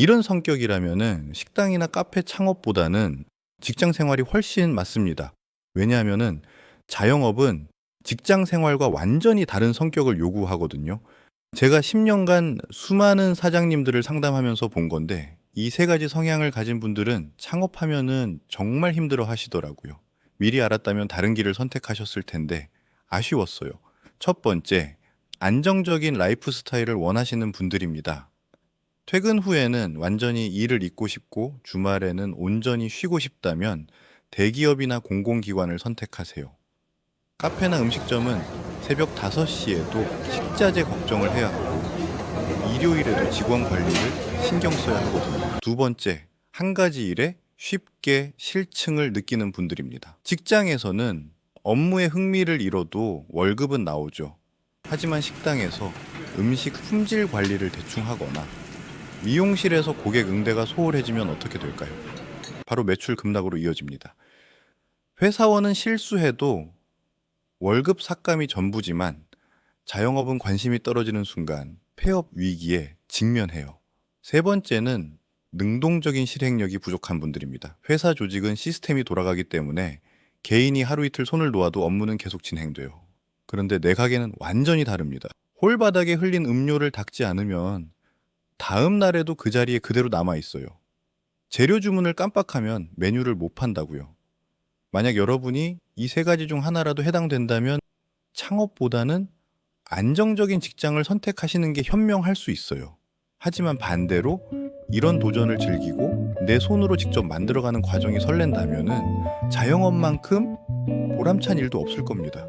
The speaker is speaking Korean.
이런 성격이라면은 식당이나 카페 창업보다는 직장 생활이 훨씬 맞습니다. 왜냐하면은 자영업은 직장 생활과 완전히 다른 성격을 요구하거든요. 제가 10년간 수많은 사장님들을 상담하면서 본 건데 이 세 가지 성향을 가진 분들은 창업하면은 정말 힘들어 하시더라고요. 미리 알았다면 다른 길을 선택하셨을 텐데 아쉬웠어요. 첫 번째, 안정적인 라이프 스타일을 원하시는 분들입니다. 퇴근 후에는 완전히 일을 잊고 싶고 주말에는 온전히 쉬고 싶다면 대기업이나 공공기관을 선택하세요. 카페나 음식점은 새벽 5시에도 식자재 걱정을 해야 하고 일요일에도 직원 관리를 신경 써야 하거든요. 두 번째, 한 가지 일에 쉽게 실증을 느끼는 분들입니다. 직장에서는 업무에 흥미를 잃어도 월급은 나오죠. 하지만 식당에서 음식 품질 관리를 대충 하거나 미용실에서 고객 응대가 소홀해지면 어떻게 될까요? 바로 매출 급락으로 이어집니다. 회사원은 실수해도 월급 삭감이 전부지만 자영업은 관심이 떨어지는 순간 폐업 위기에 직면해요. 세 번째는 능동적인 실행력이 부족한 분들입니다. 회사 조직은 시스템이 돌아가기 때문에 개인이 하루 이틀 손을 놓아도 업무는 계속 진행돼요. 그런데 내 가게는 완전히 다릅니다. 홀바닥에 흘린 음료를 닦지 않으면 다음 날에도 그 자리에 그대로 남아 있어요. 재료 주문을 깜빡하면 메뉴를 못 판다고요. 만약 여러분이 이 세 가지 중 하나라도 해당된다면 창업보다는 안정적인 직장을 선택하시는 게 현명할 수 있어요. 하지만 반대로 이런 도전을 즐기고 내 손으로 직접 만들어가는 과정이 설렌다면은 자영업만큼 보람찬 일도 없을 겁니다.